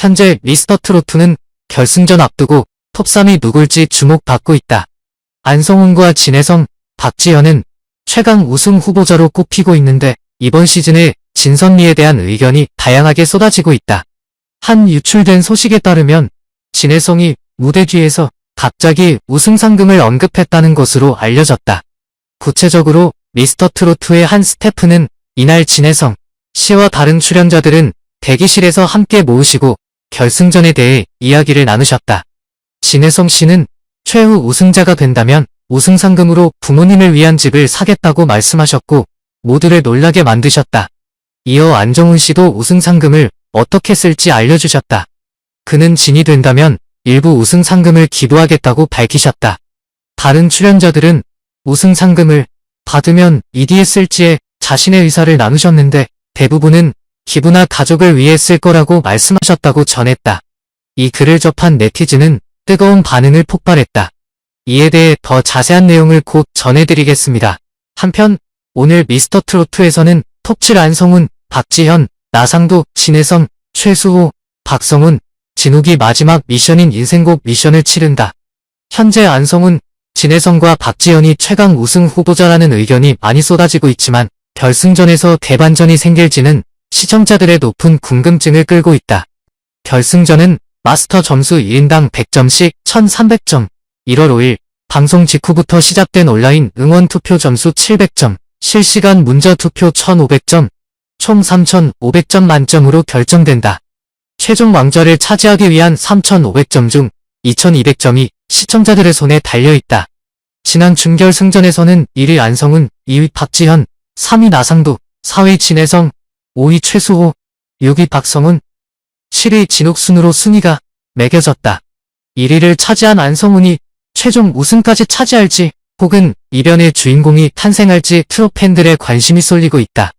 현재 미스터 트로트는 결승전 앞두고 톱3이 누굴지 주목받고 있다. 안성훈과 진혜성, 박지현은 최강 우승 후보자로 꼽히고 있는데 이번 시즌에 진선미에 대한 의견이 다양하게 쏟아지고 있다. 한 유출된 소식에 따르면 진혜성이 무대 뒤에서 갑자기 우승 상금을 언급했다는 것으로 알려졌다. 구체적으로 미스터 트로트의 한 스태프는 이날 진혜성 씨와 다른 출연자들은 대기실에서 함께 모으시고 결승전에 대해 이야기를 나누셨다. 진혜성 씨는 최후 우승자가 된다면 우승 상금으로 부모님을 위한 집을 사겠다고 말씀하셨고 모두를 놀라게 만드셨다. 이어 안정훈 씨도 우승 상금을 어떻게 쓸지 알려주셨다. 그는 진이 된다면 일부 우승 상금을 기부하겠다고 밝히셨다. 다른 출연자들은 우승 상금을 받으면 이디에 쓸지에 자신의 의사를 나누셨는데 대부분은 기부나 가족을 위해 쓸 거라고 말씀하셨다고 전했다. 이 글을 접한 네티즌은 뜨거운 반응을 폭발했다. 이에 대해 더 자세한 내용을 곧 전해드리겠습니다. 한편 오늘 미스터 트로트에서는 톱7 안성훈, 박지현, 나상도, 진혜성, 최수호, 박성훈, 진욱이 마지막 미션인 인생곡 미션을 치른다. 현재 안성훈, 진혜성과 박지현이 최강 우승 후보자라는 의견이 많이 쏟아지고 있지만 결승전에서 대반전이 생길지는 시청자들의 높은 궁금증을 끌고 있다. 결승전은 마스터 점수 1인당 100점씩 1300점, 1월 5일 방송 직후부터 시작된 온라인 응원 투표 점수 700점, 실시간 문자 투표 1500점, 총 3500점 만점으로 결정된다. 최종 왕좌를 차지하기 위한 3500점 중 2200점이 시청자들의 손에 달려있다. 지난 준결승전에서는 1위 안성훈, 2위 박지현, 3위 나상도, 4위 진혜성, 5위 최수호, 6위 박성훈, 7위 진욱 순으로 순위가 매겨졌다. 1위를 차지한 안성훈이 최종 우승까지 차지할지 혹은 이변의 주인공이 탄생할지 트롯 팬들의 관심이 쏠리고 있다.